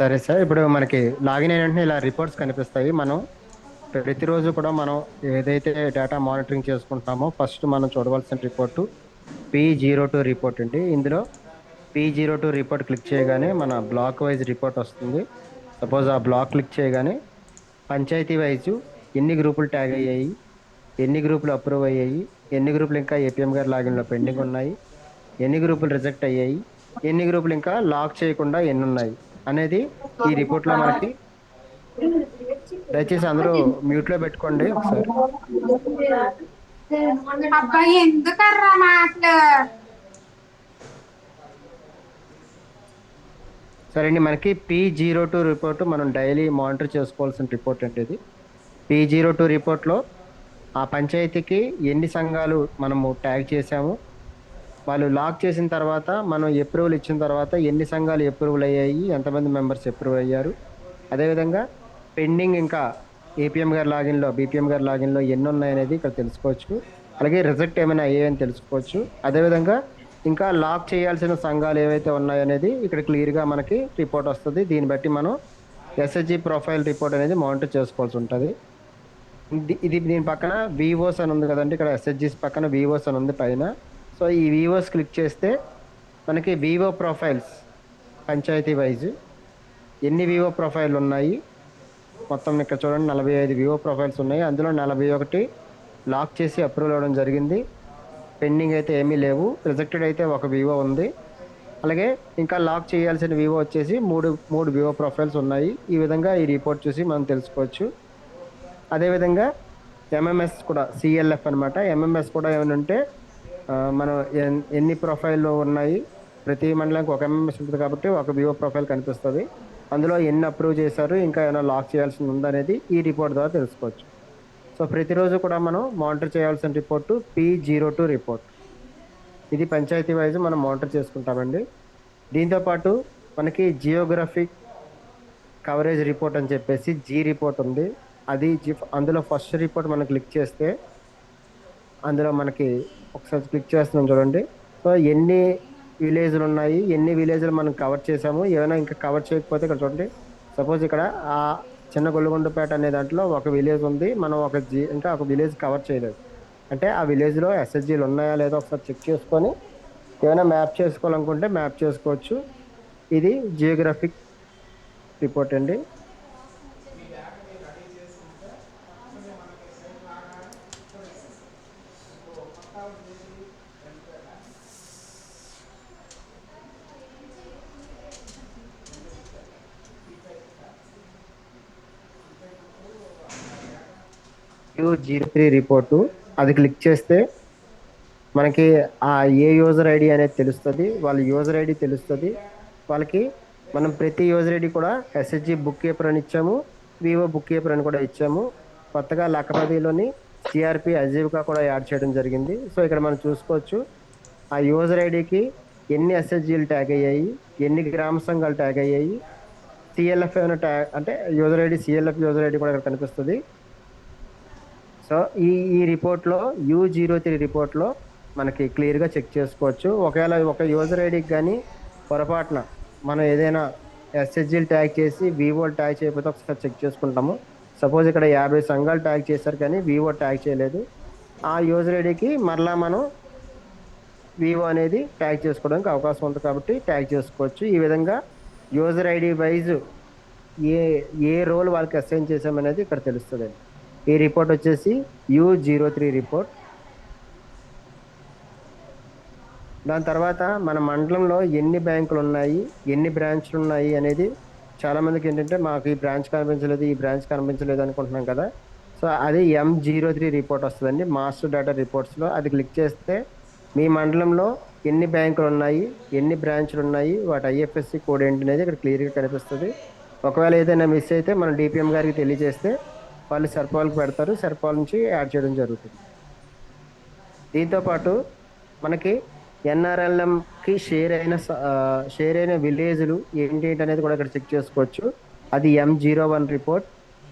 సరే సార్ ఇప్పుడు మనకి లాగిన్ అయిన వెంటనే ఇలా రిపోర్ట్స్ కనిపిస్తాయి. మనం ప్రతిరోజు కూడా మనం ఏదైతే డేటా మానిటరింగ్ చేసుకుంటామో ఫస్ట్ మనం చూడవలసిన report P zero two report అండి. ఇందులో P zero two report click చేయగానే మన బ్లాక్ వైజ్ రిపోర్ట్ వస్తుంది. సపోజ్ ఆ బ్లాక్ క్లిక్ చేయగానే పంచాయతీ వైజ్ ఎన్ని గ్రూపులు ట్యాగ్ అయ్యాయి ఎన్ని గ్రూపులు అప్రూవ్ అయ్యాయి ఎన్ని గ్రూపులు ఇంకా ఏపీఎం గారి లాగిన్లో పెండింగ్ ఉన్నాయి ఎన్ని గ్రూపులు రిజెక్ట్ అయ్యాయి ఎన్ని గ్రూపులు ఇంకా లాక్ చేయకుండా ఎన్ని ఉన్నాయి. అనేది ఈ రిపోర్ట్లో మనకి దయచేసి అందరూ మ్యూట్లో పెట్టుకోండి ఒకసారి. అబ్బాయి ఎందుకర్రా మాటలు? సరే అండి మనకి పీ జీరో టూ రిపోర్ట్ మనం డైలీ మానిటర్ చేసుకోవాల్సిన రిపోర్ట్ అంటే ఇది. పీ జీరో టూ రిపోర్ట్లో ఆ పంచాయతీకి ఎన్ని సంఘాలు మనము ట్యాగ్ చేసాము వాళ్ళు లాక్ చేసిన తర్వాత మనం అప్రూవల్ ఇచ్చిన తర్వాత ఎన్ని సంఘాలు అప్రూవల్ అయ్యాయి ఎంతమంది మెంబర్స్ అప్రూవ్ అయ్యారు. అదేవిధంగా పెండింగ్ ఇంకా ఏపీఎం గారి లాగిన్లో బీపీఎం గారి లాగిన్లో ఎన్ని ఉన్నాయనేది ఇక్కడ తెలుసుకోవచ్చు. అలాగే రిజెక్ట్ ఏమైనా అయ్యాయని తెలుసుకోవచ్చు. అదేవిధంగా ఇంకా లాక్ చేయాల్సిన సంఘాలు ఏవైతే ఉన్నాయనేది ఇక్కడ క్లియర్గా మనకి రిపోర్ట్ వస్తుంది. దీన్ని బట్టి మనం ఎస్హెచ్జి ప్రొఫైల్ రిపోర్ట్ అనేది మానిటర్ చేసుకోవాల్సి ఉంటుంది. ఇది ఇది దీని పక్కన వివోస్ అని ఉంది కదండి. ఇక్కడ ఎస్హెచ్జిస్ పక్కన వివోస్ అని ఉంది పైన. సో ఈ వివోస్ క్లిక్ చేస్తే మనకి వివో ప్రొఫైల్స్ పంచాయతీ వైజ్ ఎన్ని వివో ప్రొఫైల్ ఉన్నాయి? మొత్తం ఇక్కడ చూడండి నలభై ఐదు వివో ప్రొఫైల్స్ ఉన్నాయి. అందులో నలభై ఒకటి లాక్ చేసి అప్రూవల్ అవ్వడం జరిగింది. పెండింగ్ అయితే ఏమీ లేవు. రిజెక్టెడ్ అయితే ఒక వివో ఉంది. అలాగే ఇంకా లాక్ చేయాల్సిన వివో వచ్చేసి మూడు మూడు వివో ప్రొఫైల్స్ ఉన్నాయి. ఈ విధంగా ఈ రిపోర్ట్ చూసి మనం తెలుసుకోవచ్చు. అదేవిధంగా ఎంఎంఎస్ కూడా సిఎల్ఎఫ్ అనమాట ఎంఎంఎస్ కూడా ఏమైనా ఉంటే మనం ఎన్ని ప్రొఫైల్లో ఉన్నాయి? ప్రతి మండలానికి ఒక ఎంఎంఎస్ ఉంటుంది కాబట్టి ఒక వివో ప్రొఫైల్ కనిపిస్తుంది. అందులో ఎన్ని అప్రూవ్ చేశారు ఇంకా ఏమైనా లాక్ చేయాల్సి ఉందనేది ఈ రిపోర్ట్ ద్వారా తెలుసుకోవచ్చు. సో ప్రతిరోజు కూడా మనం మానిటర్ చేయాల్సిన report P zero two report. ఇది పంచాయతీ వైజ్ మనం మానిటర్ చేసుకుంటామండి. దీంతోపాటు మనకి జియోగ్రఫిక్ కవరేజ్ రిపోర్ట్ అని చెప్పేసి జీ రిపోర్ట్ ఉంది. అది జి- అందులో ఫస్ట్ రిపోర్ట్ మనం క్లిక్ చేస్తే అందులో మనకి ఒకసారి క్లిక్ చేస్తున్నాం చూడండి. సో ఎన్ని విలేజ్లు ఉన్నాయి ఎన్ని విలేజ్లు మనం కవర్ చేసాము ఏమైనా ఇంకా కవర్ చేయకపోతే ఇక్కడ చూడండి. సపోజ్ ఇక్కడ ఆ చిన్న గొల్లుగొండపేట అనే దాంట్లో ఒక విలేజ్ ఉంది మనం ఒక జీ ఇంకా ఒక విలేజ్ కవర్ చేయలేదు. అంటే ఆ విలేజ్లో ఎస్ఎస్జీలు ఉన్నాయా లేదో ఒకసారి చెక్ చేసుకొని ఏమైనా మ్యాప్ చేసుకోవాలనుకుంటే మ్యాప్ చేసుకోవచ్చు. ఇది జియోగ్రఫిక్ రిపోర్ట్ అండి. U zero three report. అది క్లిక్ చేస్తే మనకి ఆ ఏ యూజర్ ఐడి అనేది తెలుస్తుంది. వాళ్ళ యూజర్ ఐడి తెలుస్తుంది. వాళ్ళకి మనం ప్రతి యూజర్ ఐడి కూడా ఎస్హెచ్జి బుక్ కీపర్ అని ఇచ్చాము. వివో బుక్ కీపర్ అని కూడా ఇచ్చాము. కొత్తగా లక్కపదిలోని సిఆర్పి అజీవికా కూడా యాడ్ చేయడం జరిగింది. సో ఇక్కడ మనం చూసుకోవచ్చు ఆ యూజర్ ఐడికి ఎన్ని ఎస్హెచ్జీలు ట్యాగ్ అయ్యాయి ఎన్ని గ్రామ సంఘాలు ట్యాగ్ అయ్యాయి సిఎల్ఎఫ్ ఏమైనా ట్యాగ్ అంటే user ID CLF user ID కూడా ఇక్కడ కనిపిస్తుంది. సో ఈ ఈ రిపోర్ట్లో యూ జీరో త్రీ రిపోర్ట్లో మనకి క్లియర్గా చెక్ చేసుకోవచ్చు. ఒకవేళ ఒక యూజర్ ఐడికి కానీ పొరపాటున మనం ఏదైనా ఎస్హెచ్జీలు ట్యాగ్ చేసి వివో ట్యాగ్ చేయకపోతే ఒకసారి చెక్ చేసుకుంటాము. సపోజ్ ఇక్కడ యాభై సంఘాలు ట్యాగ్ చేశారు కానీ వివో ట్యాగ్ చేయలేదు. ఆ యూజర్ ఐడికి మరలా మనం వివో అనేది ట్యాగ్ చేసుకోవడానికి అవకాశం ఉంది కాబట్టి ట్యాగ్ చేసుకోవచ్చు. ఈ విధంగా యూజర్ ఐడి వైజ్ ఏ ఏ రోల్ వాళ్ళకి అసైన్ చేసామనేది ఇక్కడ తెలుస్తుంది ఈ రిపోర్ట్ వచ్చేసి యూ జీరో త్రీ రిపోర్ట్. దాని తర్వాత మన మండలంలో ఎన్ని బ్యాంకులు ఉన్నాయి ఎన్ని బ్రాంచ్లు ఉన్నాయి అనేది చాలామందికి ఏంటంటే మాకు ఈ బ్రాంచ్ కనిపించలేదు ఈ బ్రాంచ్ కనిపించలేదు అనుకుంటున్నాం కదా. సో అది ఎం జీరో త్రీ రిపోర్ట్ వస్తుందండి మాస్టర్ డేటా రిపోర్ట్స్లో. అది క్లిక్ చేస్తే మీ మండలంలో ఎన్ని బ్యాంకులు ఉన్నాయి ఎన్ని బ్రాంచ్లు ఉన్నాయి వాటి ఐఎఫ్ఎస్సి కోడ్ ఏంటి అనేది ఇక్కడ క్లియర్గా కనిపిస్తుంది. ఒకవేళ ఏదైనా మిస్ అయితే మనం డిపిఎం గారికి తెలియజేస్తే వాళ్ళు సర్పాలకు పెడతారు సర్పాల నుంచి యాడ్ చేయడం జరుగుతుంది. దీంతోపాటు మనకి ఎన్ఆర్ఎల్ఎంకి షేర్ అయిన స- షేర్ అయిన విలేజ్లు ఏంటి అనేది కూడా ఇక్కడ చెక్ చేసుకోవచ్చు. అది M zero one report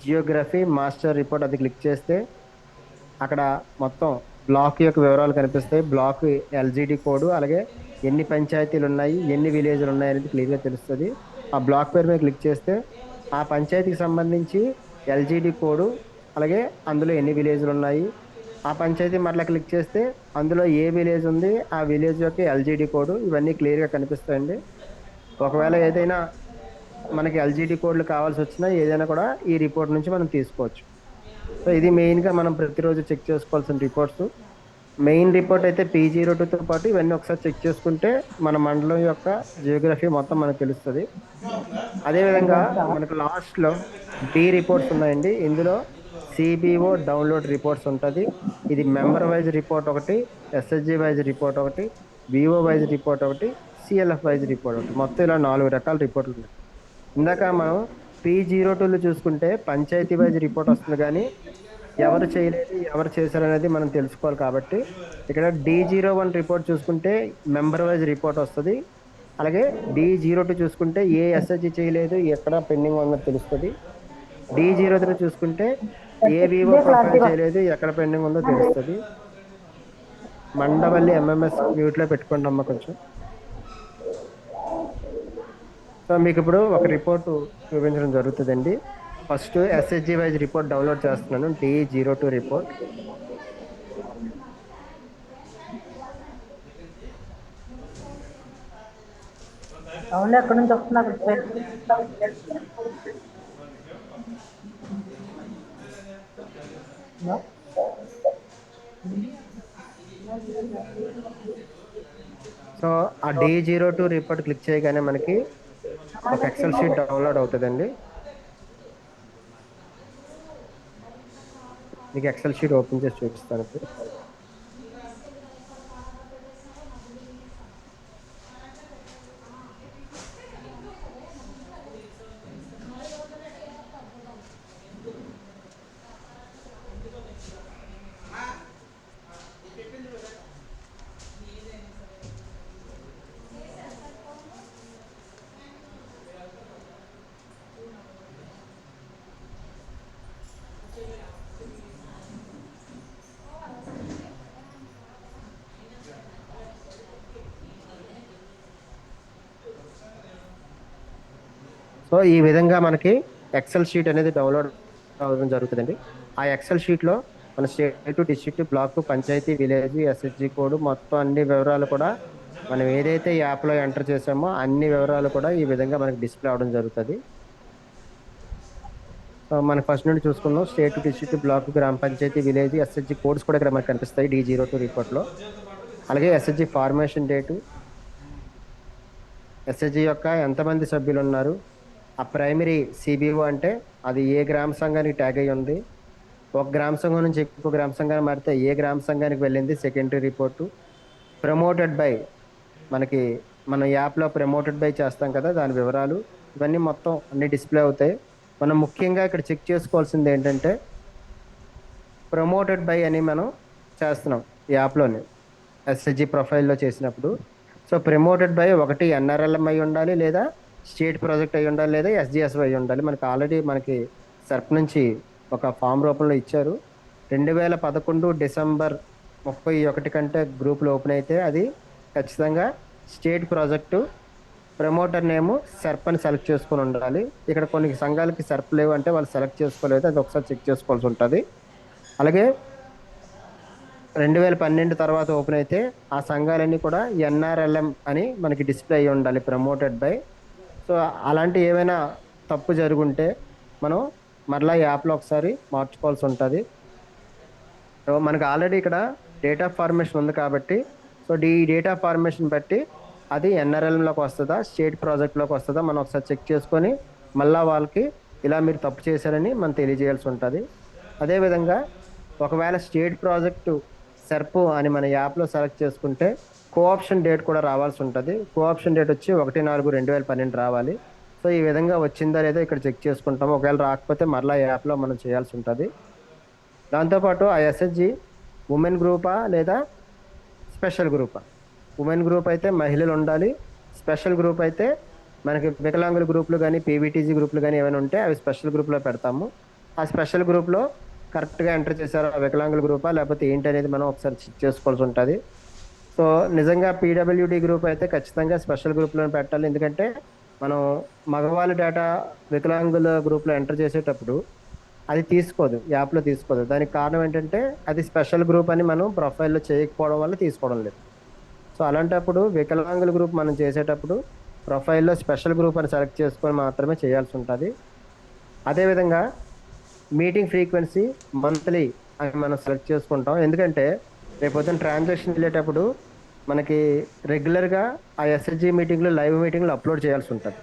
geography master report అది క్లిక్ చేస్తే అక్కడ మొత్తం బ్లాక్ యొక్క వివరాలు కనిపిస్తాయి. బ్లాక్ ఎల్జిడి కోడ్ అలాగే ఎన్ని పంచాయతీలు ఉన్నాయి ఎన్ని విలేజ్లు ఉన్నాయి అనేది క్లియర్గా తెలుస్తుంది. ఆ బ్లాక్ పేరు మీద క్లిక్ చేస్తే ఆ పంచాయతీకి సంబంధించి ఎల్జీడి కోడ్ అలాగే అందులో ఎన్ని విలేజ్లు ఉన్నాయి. ఆ పంచాయతీ మరలా క్లిక్ చేస్తే అందులో ఏ విలేజ్ ఉంది ఆ విలేజ్ యొక్క ఎల్జీడి కోడ్ ఇవన్నీ క్లియర్గా కనిపిస్తాయండి. ఒకవేళ ఏదైనా మనకి ఎల్జీడి కోడ్లు కావాల్సి వచ్చినా ఏదైనా కూడా ఈ రిపోర్ట్ నుంచి మనం తీసుకోవచ్చు. సో ఇది మెయిన్గా మనం ప్రతిరోజు చెక్ చేసుకోవాల్సిన రిపోర్ట్స్. మెయిన్ రిపోర్ట్ అయితే పీ జీరో టూతో పాటు ఇవన్నీ ఒకసారి చెక్ చేసుకుంటే మన మండలం యొక్క జియోగ్రఫీ మొత్తం మనకు తెలుస్తుంది. అదేవిధంగా మనకు లాస్ట్లో డి రిపోర్ట్స్ ఉన్నాయండి. ఇందులో సిబిఓ డౌన్లోడ్ రిపోర్ట్స్ ఉంటుంది. ఇది మెంబర్ వైజ్ రిపోర్ట్ ఒకటి ఎస్ఎస్జి వైజ్ రిపోర్ట్ ఒకటి విఓ వైజ్ రిపోర్ట్ ఒకటి సిఎల్ఎఫ్ వైజ్ రిపోర్ట్ ఒకటి. మొత్తం ఇలా నాలుగు రకాల రిపోర్ట్లు ఉన్నాయి. ఇందాక మనం పీ జీరో టూలు చూసుకుంటే పంచాయతీ వైజ్ రిపోర్ట్ వస్తుంది కానీ ఎవరు చేయలేదు ఎవరు చేశారు అనేది మనం తెలుసుకోవాలి కాబట్టి ఇక్కడ డి జీరో వన్ రిపోర్ట్ చూసుకుంటే మెంబర్ వైజ్ రిపోర్ట్ వస్తుంది. అలాగే డి జీరో టూ చూసుకుంటే ఏ ఎస్ఎస్జి చేయలేదు ఎక్కడ పెండింగ్ ఉందో తెలుస్తుంది. డి జీరో త్రీ చూసుకుంటే ఏ వివో ప్రొఫైల్ చేయలేదు ఎక్కడ పెండింగ్ ఉందో తెలుస్తుంది. మండవల్లి ఎంఎంఎస్ మ్యూట్లో పెట్టుకోండి అమ్మ కొంచెం. సో మీకు ఇప్పుడు ఒక రిపోర్ట్ చూపించడం జరుగుతుందండి. First SSG wise report download చేస్తున్నాను. డి జీరో టూ రిపోర్ట్ ఎక్కడి నుంచి? సో ఆ D zero two report click చేయగానే మనకి ఒక ఎక్సెల్ షీట్ డౌన్లోడ్ అవుతుందండి. మీకు ఎక్సెల్ షీట్ ఓపెన్ చేసి చూపిస్తాను ఇప్పుడు సో ఈ విధంగా మనకి ఎక్సెల్ షీట్ అనేది డౌన్లోడ్ అవ్వడం జరుగుతుందండి. ఆ ఎక్సెల్ షీట్లో మన state district block panchayat village SSG code మొత్తం అన్ని వివరాలు కూడా మనం ఏదైతే యాప్లో ఎంటర్ చేసామో అన్ని వివరాలు కూడా ఈ విధంగా మనకి డిస్ప్లే అవడం జరుగుతుంది. సో మనం ఫస్ట్ నుండి చూసుకున్నాం స్టేట్ డిస్ట్రిక్ట్ బ్లాక్ గ్రామ పంచాయతీ విలేజ్ ఎస్ఎస్జి కోడ్స్ కూడా ఇక్కడ మనకు కనిపిస్తాయి డి జీరో టూ రిపోర్ట్లో అలాగే ఎస్ఎస్జి ఫార్మేషన్ డేటు ఎస్ఎస్జి యొక్క ఎంతమంది సభ్యులు ఉన్నారు? ఆ ప్రైమరీ సిబిఓ అంటే అది ఏ గ్రామ సంఘానికి ట్యాగ్ అయి ఉంది? ఒక గ్రామ సంఘం నుంచి ఎక్కువ గ్రామ సంఘాన్ని మారితే ఏ గ్రామ సంఘానికి వెళ్ళింది? సెకండరీ రిపోర్టు ప్రమోటెడ్ బై మనకి మన యాప్లో ప్రమోటెడ్ బై చేస్తాం కదా దాని వివరాలు. ఇవన్నీ మొత్తం అన్ని డిస్ప్లే అవుతాయి. మనం ముఖ్యంగా ఇక్కడ చెక్ చేసుకోవాల్సింది ఏంటంటే ప్రమోటెడ్ బై అని మనం చేస్తున్నాం ఈ యాప్లోనే ఎస్ఎస్జి ప్రొఫైల్లో చేసినప్పుడు. సో ప్రమోటెడ్ బై ఒకటి ఎన్ఆర్ఎల్ఎం అయి ఉండాలి లేదా స్టేట్ ప్రాజెక్ట్ అయి ఉండాలి లేదా ఎస్జిఎస్ అయి ఉండాలి. మనకి ఆల్రెడీ మనకి సర్ప్ నుంచి ఒక ఫామ్ రూపంలో ఇచ్చారు. రెండు వేల పదకొండు డిసెంబర్ ముప్పై ఒకటి కంటే గ్రూపులు ఓపెన్ అయితే అది ఖచ్చితంగా state project promoter name SERP అని సెలెక్ట్ చేసుకొని ఉండాలి. ఇక్కడ కొన్ని సంఘాలకి సర్ప్ లేవు అంటే వాళ్ళు సెలెక్ట్ చేసుకోలేదు. అది ఒకసారి చెక్ చేసుకోవాల్సి ఉంటుంది. అలాగే రెండు వేల పన్నెండు తర్వాత ఓపెన్ అయితే ఆ సంఘాలన్నీ కూడా ఎన్ఆర్ఎల్ఎం అని మనకి డిస్ప్లే అయ్యి ఉండాలి ప్రమోటెడ్ బై సో అలాంటి ఏమైనా తప్పు జరుగుంటే మనం మరలా యాప్లో ఒకసారి మార్చుకోవాల్సి ఉంటుంది. సో మనకు ఆల్రెడీ ఇక్కడ డేటా ఫార్మేషన్ ఉంది కాబట్టి సో ఈ డేటా ఫార్మేషన్ బట్టి అది ఎన్ఆర్ఎల్లోకి వస్తుందా స్టేట్ ప్రాజెక్ట్లోకి వస్తుందా మనం ఒకసారి చెక్ చేసుకొని మళ్ళా వాళ్ళకి ఇలా మీరు తప్పు చేశారని మనం తెలియజేయాల్సి ఉంటుంది. అదేవిధంగా ఒకవేళ స్టేట్ ప్రాజెక్టు సెర్ప్ అని మన యాప్లో సెలెక్ట్ చేసుకుంటే కోఆప్షన్ డేట్ కూడా రావాల్సి ఉంటుంది. కోఆప్షన్ డేట్ వచ్చి ఒకటి నాలుగు రెండు వేల పన్నెండు రావాలి. సో ఈ విధంగా వచ్చిందా లేదా ఇక్కడ చెక్ చేసుకుంటాము. ఒకవేళ రాకపోతే మరలా యాప్లో మనం చేయాల్సి ఉంటుంది. దాంతోపాటు ఆ ఎస్ఎస్జి ఉమెన్ గ్రూపా లేదా స్పెషల్ గ్రూపా ఉమెన్ గ్రూప్ అయితే మహిళలు ఉండాలి. స్పెషల్ గ్రూప్ అయితే మనకి వికలాంగుల గ్రూపులు కానీ పీవీటీజీ గ్రూపులు కానీ ఏమైనా ఉంటే అవి స్పెషల్ గ్రూప్లో పెడతాము. ఆ స్పెషల్ గ్రూప్లో కరెక్ట్గా ఎంటర్ చేశారు ఆ వికలాంగుల గ్రూపా? లేకపోతే ఏంటి అనేది మనం ఒకసారి చెక్ చేసుకోవాల్సి ఉంటుంది. సో నిజంగా పీడబ్ల్యూడి గ్రూప్ అయితే ఖచ్చితంగా స్పెషల్ గ్రూప్లో పెట్టాలి. ఎందుకంటే మనం మగవాళ్ళ డేటా వికలాంగుల గ్రూప్లో ఎంటర్ చేసేటప్పుడు అది తీసుకోదు యాప్లో తీసుకోదు. దానికి కారణం ఏంటంటే అది స్పెషల్ గ్రూప్ అని మనం ప్రొఫైల్లో చేయకపోవడం వల్ల తీసుకోవడం లేదు. సో అలాంటప్పుడు వికలాంగుల గ్రూప్ మనం చేసేటప్పుడు ప్రొఫైల్లో స్పెషల్ గ్రూప్ అని సెలెక్ట్ చేసుకొని మాత్రమే చేయాల్సి ఉంటుంది. అదేవిధంగా మీటింగ్ ఫ్రీక్వెన్సీ మంత్లీ అని మనం సెలెక్ట్ చేసుకుంటాం. ఎందుకంటే రేపొద్దున ట్రాన్సాక్షన్ వెళ్ళేటప్పుడు మనకి రెగ్యులర్గా ఆ ఎస్ఎస్జి మీటింగ్లు లైవ్ మీటింగ్లు అప్లోడ్ చేయాల్సి ఉంటుంది.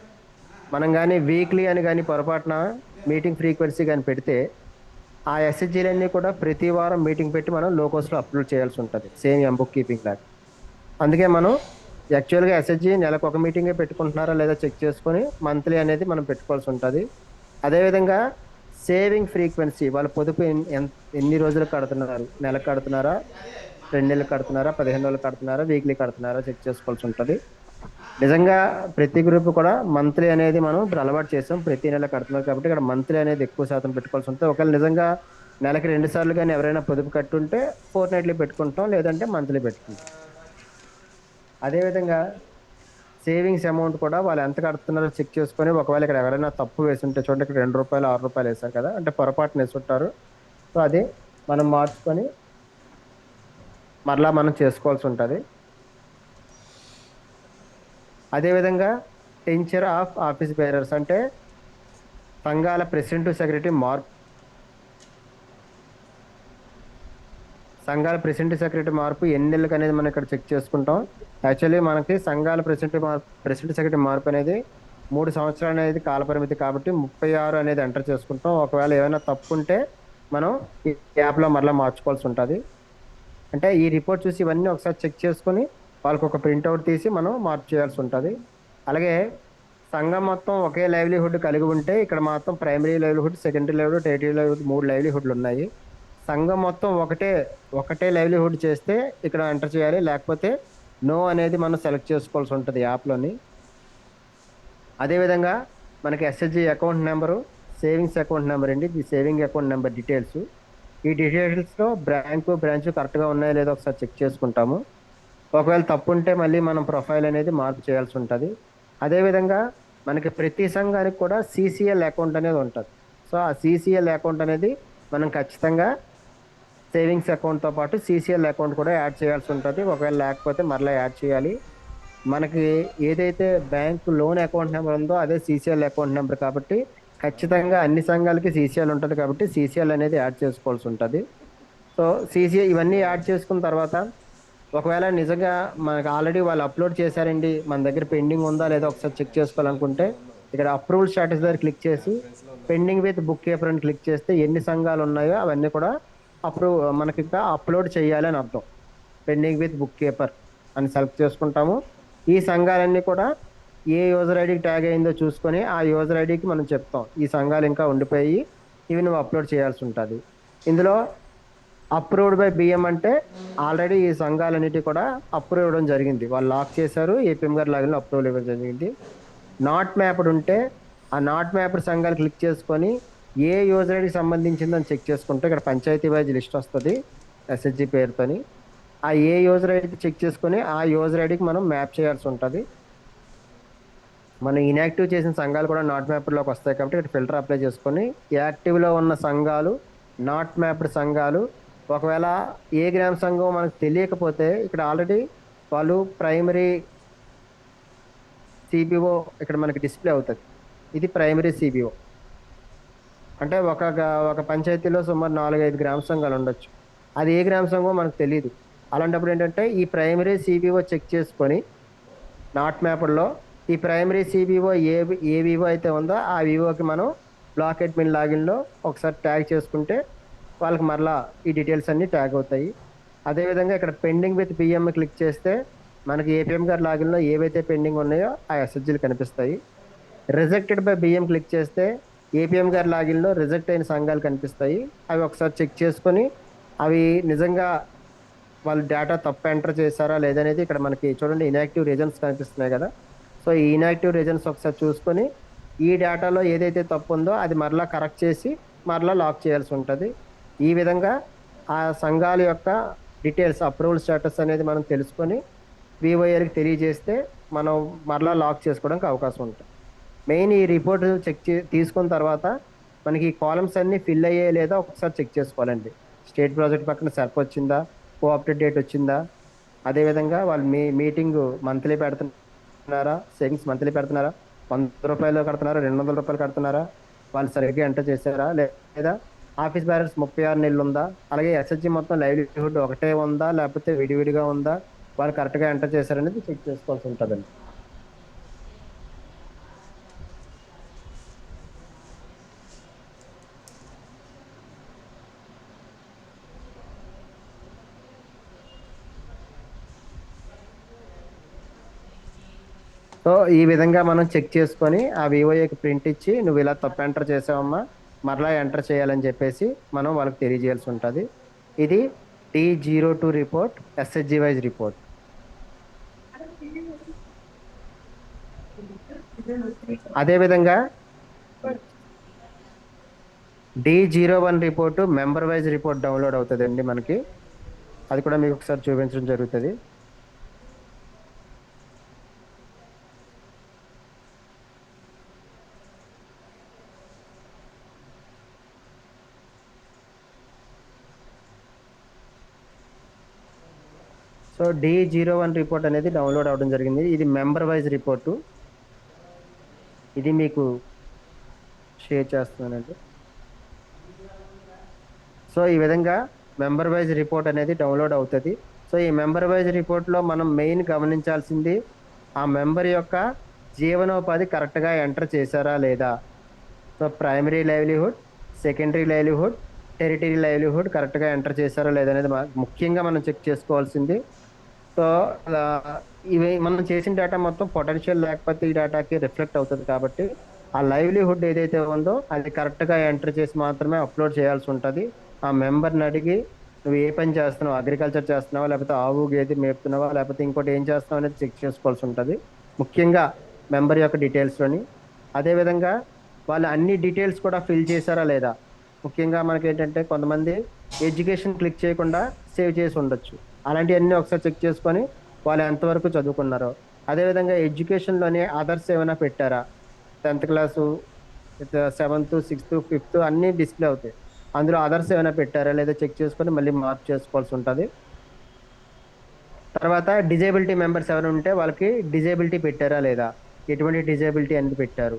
మనం కానీ వీక్లీ అని కానీ పొరపాటున మీటింగ్ ఫ్రీక్వెన్సీ కానీ పెడితే ఆ ఎస్ఎస్జీలన్నీ కూడా ప్రతి వారం మీటింగ్ పెట్టి మనం లోకోస్లో అప్లోడ్ చేయాల్సి ఉంటుంది. సేమ్ ఎం బుక్ కీపింగ్ లాగా. అందుకే మనం యాక్చువల్గా ఎస్ఎస్జి నెలకు ఒక మీటింగే పెట్టుకుంటున్నారా లేదా చెక్ చేసుకొని మంత్లీ అనేది మనం పెట్టుకోవాల్సి ఉంటుంది. అదేవిధంగా సేవింగ్ ఫ్రీక్వెన్సీ వాళ్ళ పొదుపు ఎన్ని రోజులు కడుతున్నారు? నెలకు కడుతున్నారా? రెండు నెలలు కడుతున్నారా? పదిహేను రోజులు కడుతున్నారా? వీక్లీ కడుతున్నారా? చెక్ చేసుకోవాల్సి ఉంటుంది. నిజంగా ప్రతి గ్రూప్ కూడా మంత్లీ అనేది మనం ఇప్పుడు అలవాటు చేసాం. ప్రతి నెల కడుతున్నారు కాబట్టి ఇక్కడ మంత్లీ అనేది ఎక్కువ శాతం పెట్టుకోవాల్సి ఉంటుంది. ఒకవేళ నిజంగా నెలకి రెండు సార్లు కానీ ఎవరైనా పొదుపు కట్టుంటే ఫోర్ నైట్లీ పెట్టుకుంటాం లేదంటే మంత్లీ పెట్టుకుంటాం. అదేవిధంగా సేవింగ్స్ అమౌంట్ కూడా వాళ్ళు ఎంత కడుతున్నారో చెక్ చేసుకొని ఒకవేళ ఇక్కడ ఎవరైనా తప్పు వేసుంటే చూడండి ఇక్కడ రెండు రూపాయలు ఆరు రూపాయలు వేసారు కదా అంటే పొరపాటున వేసుంటారు. సో అది మనం మార్చుకొని మరలా మనం చేసుకోవాల్సి ఉంటుంది. అదేవిధంగా టెన్చర్ ఆఫ్ ఆఫీస్ బేరర్స్ అంటే సంఘాల ప్రెసిడెంట్ సెక్రటరీ మార్పు సంఘాల ప్రెసిడెంట్ సెక్రటరీ మార్పు ఎన్ని నెలలకు అనేది మనం ఇక్కడ చెక్ చేసుకుంటాం. యాక్చువల్లీ మనకి సంఘాల ప్రెసిడెంట్ మార్పు ప్రెసిడెంట్ సెక్రటరీ మార్పు అనేది మూడు సంవత్సరాలు అనేది కాలపరిమితి కాబట్టి ముప్పై ఆరు అనేది ఎంటర్ చేసుకుంటాం. ఒకవేళ ఏమైనా తప్పు ఉంటే మనం ఈ యాప్లో మరలా మార్చుకోవాల్సి ఉంటుంది. అంటే ఈ రిపోర్ట్ చూసి ఇవన్నీ ఒకసారి చెక్ చేసుకొని వాళ్ళకి ఒక ప్రింట్అవుట్ తీసి మనం మార్పు చేయాల్సి ఉంటుంది. అలాగే సంఘం మొత్తం ఒకే లైవ్లీహుడ్ కలిగి ఉంటే ఇక్కడ మాత్రం primary livelihood secondary livelihood territory livelihood మూడు లైవ్లీహుడ్లు ఉన్నాయి. సంఘం మొత్తం ఒకటే ఒకటే లైవ్లీహుడ్ చేస్తే ఇక్కడ ఎంటర్ చేయాలి. లేకపోతే నో అనేది మనం సెలెక్ట్ చేసుకోవాల్సి ఉంటుంది యాప్లోని అదేవిధంగా మనకి SSG account number savings account number అండి. ఇది సేవింగ్ అకౌంట్ నెంబర్ డీటెయిల్స్ ఈ డీటెయిల్స్లో బ్యాంకు బ్రాంచ్ కరెక్ట్గా ఉన్నాయో లేదో ఒకసారి చెక్ చేసుకుంటాము. ఒకవేళ తప్పు ఉంటే మళ్ళీ మనం ప్రొఫైల్ అనేది మార్పు చేయాల్సి ఉంటుంది. అదేవిధంగా మనకి ప్రతి సంఘానికి కూడా సిసిఎల్ అకౌంట్ అనేది ఉంటుంది. సో ఆ సిసిఎల్ అకౌంట్ అనేది మనం ఖచ్చితంగా సేవింగ్స్ అకౌంట్తో పాటు సీసీఎల్ అకౌంట్ కూడా యాడ్ చేయాల్సి ఉంటుంది. ఒకవేళ లేకపోతే మరలా యాడ్ చేయాలి. మనకి ఏదైతే బ్యాంక్ లోన్ అకౌంట్ నెంబర్ ఉందో అదే సీసీఎల్ అకౌంట్ నెంబర్ కాబట్టి ఖచ్చితంగా అన్ని సంఘాలకి సీసీఎల్ ఉంటుంది కాబట్టి సీసీఎల్ అనేది యాడ్ చేసుకోవాల్సి ఉంటుంది. సో సీసీఎల్ ఇవన్నీ యాడ్ చేసుకున్న తర్వాత ఒకవేళ నిజంగా మనకి ఆల్రెడీ వాళ్ళు అప్లోడ్ చేశారండి మన దగ్గర పెండింగ్ ఉందా లేదా ఒకసారి చెక్ చేసుకోవాలనుకుంటే ఇక్కడ అప్రూవల్ స్టాటస్ దగ్గర క్లిక్ చేసి పెండింగ్ విత్ బుక్ కీపర్ అని క్లిక్ చేస్తే ఎన్ని సంఘాలు ఉన్నాయో అవన్నీ కూడా అప్రూవ్ మనకి అప్లోడ్ చేయాలి అని అర్థం. పెండింగ్ విత్ బుక్ కీపర్ అని సెలెక్ట్ చేసుకుంటాము. ఈ సంఘాలన్నీ కూడా ఏ యూజర్ ఐడికి ట్యాగ్ అయిందో చూసుకొని ఆ యూజర్ ఐడికి మనం చెప్తాం. ఈ సంఘాలు ఇంకా ఉండిపోయి ఇవి నువ్వు అప్లోడ్ చేయాల్సి ఉంటుంది. ఇందులో అప్రూవ్డ్ బై బిఎం అంటే ఆల్రెడీ ఈ సంఘాలన్నిటి కూడా అప్రూవ్ ఇవ్వడం జరిగింది. వాళ్ళు లాక్ చేశారు ఏపీఎం గారు లాగిన అప్రూవల్ ఇవ్వడం జరిగింది. నాట్ మ్యాప్డ్ ఉంటే ఆ నాట్ మ్యాప్డ్ సంఘాలు క్లిక్ చేసుకొని ఏ యూజర్ ఐడికి సంబంధించిందని చెక్ చేసుకుంటే ఇక్కడ పంచాయతీ వైజ్ లిస్ట్ వస్తుంది ఎస్హెచ్జి పేరుతోని. ఆ ఏ యూజర్ ఐడికి చెక్ చేసుకొని ఆ యూజర్ ఐడికి మనం మ్యాప్ చేయాల్సి ఉంటుంది. మనం ఇన్యాక్టివ్ చేసిన సంఘాలు కూడా నాట్ మ్యాప్లోకి వస్తాయి కాబట్టి ఇక్కడ ఫిల్టర్ అప్లై చేసుకొని యాక్టివ్లో ఉన్న సంఘాలు నాట్ మ్యాప్డ్ సంఘాలు ఒకవేళ ఏ గ్రామ సంఘం మనకు తెలియకపోతే ఇక్కడ ఆల్రెడీ వాళ్ళు ప్రైమరీ సిబిఓ ఇక్కడ మనకి డిస్ప్లే అవుతుంది. ఇది ప్రైమరీ సిబిఓ అంటే ఒక గ- ఒక పంచాయతీలో సుమారు నాలుగైదు గ్రామ సంఘాలు ఉండొచ్చు. అది ఏ గ్రామ సంఘమో మనకు తెలియదు అలాంటప్పుడు ఏంటంటే ఈ ప్రైమరీ సిబిఓ చెక్ చేసుకొని నాట్ మ్యాప్లో ఈ ప్రైమరీ సిబిఓ ఏ ఏ వివో అయితే ఉందో ఆ వివోకి మనం బ్లాక్ అడ్మిన్ లాగిన్లో ఒకసారి ట్యాగ్ చేసుకుంటే వాళ్ళకి మరలా ఈ డీటెయిల్స్ అన్నీ ట్యాగ్ అవుతాయి. అదేవిధంగా ఇక్కడ పెండింగ్ విత్ బిఎం క్లిక్ చేస్తే మనకి ఏపీఎం గారి లాగిన్లో ఏవైతే పెండింగ్ ఉన్నాయో ఆ ఎస్ఎస్జీలు కనిపిస్తాయి. రిజెక్టెడ్ బై బిఎం క్లిక్ చేస్తే ఏపీఎం గారి లాగిన్లో రిజెక్ట్ అయిన సంఘాలు కనిపిస్తాయి. అవి ఒకసారి చెక్ చేసుకొని అవి నిజంగా వాళ్ళు డేటా తప్పు ఎంటర్ చేశారా లేదనేది ఇక్కడ మనకి చూడండి ఇన్యాక్టివ్ రీజన్స్ కనిపిస్తున్నాయి కదా. సో ఈ ఇన్యాక్టివ్ రీజన్స్ ఒకసారి చూసుకొని ఈ డేటాలో ఏదైతే తప్పు ఉందో అది మరలా కరెక్ట్ చేసి మరలా లాక్ చేయాల్సి ఉంటుంది. ఈ విధంగా ఆ సంఘాల యొక్క డీటెయిల్స్ అప్రూవల్ స్టేటస్ అనేది మనం తెలుసుకొని వివోఏకి తెలియజేస్తే మనం మరలా లాక్ చేసుకోవడానికి అవకాశం ఉంటుంది. మెయిన్ ఈ రిపోర్ట్ చెక్ చే తీసుకున్న తర్వాత మనకి ఈ కాలమ్స్ అన్ని ఫిల్ అయ్యే లేదా ఒకసారి చెక్ చేసుకోవాలండి. స్టేట్ ప్రాజెక్ట్ పక్కన సెర్ప్ వచ్చిందా? కో డేట్ వచ్చిందా? అదేవిధంగా వాళ్ళు మీ మీటింగ్ మంత్లీ పెడుతున్నారా? సేవింగ్స్ మంత్లీ పెడుతున్నారా? వంద రూపాయలు కడుతున్నారా? రెండు వందల రూపాయలు కడుతున్నారా? వాళ్ళు సరిగ్గా ఎంటర్ చేశారా? లేదా ఆఫీస్ బ్యాలెన్స్ ముప్పై ఆరు నెలలు ఉందా? అలాగే ఎస్హెచ్జి మొత్తం లైవ్లీహుడ్ ఒకటే ఉందా? లేకపోతే విడివిడిగా ఉందా? వాళ్ళు కరెక్ట్గా ఎంటర్ చేశారనేది చెక్ చేసుకోవాల్సి ఉంటుందండి. సో ఈ విధంగా మనం చెక్ చేసుకొని ఆ వివోఏకి ప్రింట్ ఇచ్చి నువ్వు ఇలా తప్పు ఎంటర్ చేసావమ్మా మరలా ఎంటర్ చేయాలని చెప్పేసి మనం వాళ్ళకి తెలియజేయాల్సి ఉంటుంది. ఇది T zero two report SHG wise report అదేవిధంగా D zero one report member wise report download అవుతుందండి మనకి. అది కూడా మీకు ఒకసారి చూపించడం జరుగుతుంది. So D zero one report అనేది డౌన్లోడ్ అవ్వడం జరిగింది. ఇది మెంబర్ వైజ్ రిపోర్టు ఇది మీకు షేర్ చేస్తున్నానండి. సో ఈ విధంగా మెంబర్ వైజ్ రిపోర్ట్ అనేది డౌన్లోడ్ అవుతుంది. సో ఈ మెంబర్ వైజ్ రిపోర్ట్లో మనం మెయిన్ గమనించాల్సింది ఆ మెంబర్ యొక్క జీవనోపాధి కరెక్ట్గా ఎంటర్ చేశారా లేదా? So primary livelihood secondary livelihood territory livelihood కరెక్ట్గా ఎంటర్ చేశారా లేదా అనేది ముఖ్యంగా మనం చెక్ చేసుకోవాల్సింది. సో ఇవి మనం చేసిన డేటా మొత్తం పొటెన్షియల్ లేకపోతే ఈ డేటాకి రిఫ్లెక్ట్ అవుతుంది కాబట్టి ఆ లైవ్లీహుడ్ ఏదైతే ఉందో అది కరెక్ట్గా ఎంటర్ చేసి మాత్రమే అప్లోడ్ చేయాల్సి ఉంటుంది. ఆ మెంబర్ని అడిగి నువ్వు ఏ పని చేస్తున్నావు? అగ్రికల్చర్ చేస్తున్నావా? లేకపోతే ఆవు గేదె మేపుతున్నావా? లేకపోతే ఇంకోటి ఏం చేస్తున్నావు? అనేది చెక్ చేసుకోవాల్సి ఉంటుంది. ముఖ్యంగా మెంబర్ యొక్క డీటెయిల్స్లోని అదేవిధంగా వాళ్ళు అన్ని డీటెయిల్స్ కూడా ఫిల్ చేశారా లేదా? ముఖ్యంగా మనకి ఏంటంటే కొంతమంది ఎడ్యుకేషన్ క్లిక్ చేయకుండా సేవ్ చేసి ఉండొచ్చు. అలాంటివన్నీ ఒకసారి చెక్ చేసుకొని వాళ్ళు ఎంతవరకు చదువుకున్నారో. అదేవిధంగా ఎడ్యుకేషన్లోనే అదర్స్ ఏమైనా పెట్టారా? Tenth class seventh sixth fifth అన్నీ డిస్ప్లే అవుతాయి. అందులో అదర్స్ ఏమైనా పెట్టారా లేదా చెక్ చేసుకొని మళ్ళీ మార్క్ చేసుకోవాల్సి ఉంటుంది. తర్వాత డిజేబిలిటీ మెంబర్స్ ఎవరు ఉంటే వాళ్ళకి డిజేబిలిటీ పెట్టారా లేదా? ఎటువంటి డిజేబిలిటీ అన్ని పెట్టారు?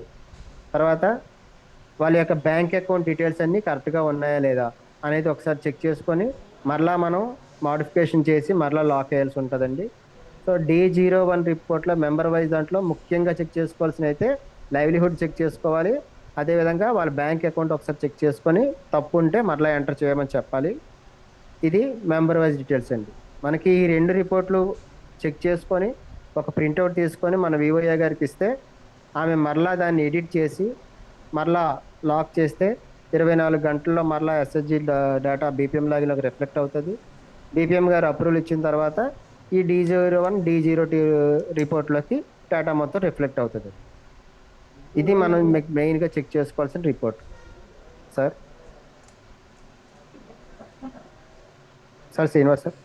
తర్వాత వాళ్ళ యొక్క బ్యాంక్ అకౌంట్ డీటెయిల్స్ అన్నీ కరెక్ట్గా ఉన్నాయా లేదా అనేది ఒకసారి చెక్ చేసుకొని మరలా మనం మాడిఫికేషన్ చేసి మరలా లాక్ వేయాల్సి ఉంటుందండి. సో డి జీరో వన్ రిపోర్ట్లో మెంబర్ వైజ్ దాంట్లో ముఖ్యంగా చెక్ చేసుకోవాల్సిన అయితే లైవ్లీహుడ్ చెక్ చేసుకోవాలి. అదేవిధంగా వాళ్ళ బ్యాంక్ అకౌంట్ ఒకసారి చెక్ చేసుకొని తప్పు ఉంటే మరలా ఎంటర్ చేయమని చెప్పాలి. ఇది మెంబర్ వైజ్ డీటెయిల్స్ అండి. మనకి ఈ రెండు రిపోర్ట్లు చెక్ చేసుకొని ఒక ప్రింట్అవుట్ తీసుకొని మన వివోఏ గారికి ఇస్తే ఆమె మరలా దాన్ని ఎడిట్ చేసి మరలా లాక్ చేస్తే ఇరవై నాలుగు గంటల్లో మరలా ఎస్ఎస్జి డేటా బీపీఎం లాగిన్లోకి రిఫ్లెక్ట్ అవుతుంది. డిపిఎం గారు అప్రూవల్ ఇచ్చిన తర్వాత ఈ D zero one D zero two రిపోర్ట్లోకి data మొత్తం రిఫ్లెక్ట్ అవుతుంది. ఇది మనం మెయిన్గా చెక్ చేసుకోవాల్సిన report sir sir Srinivas sir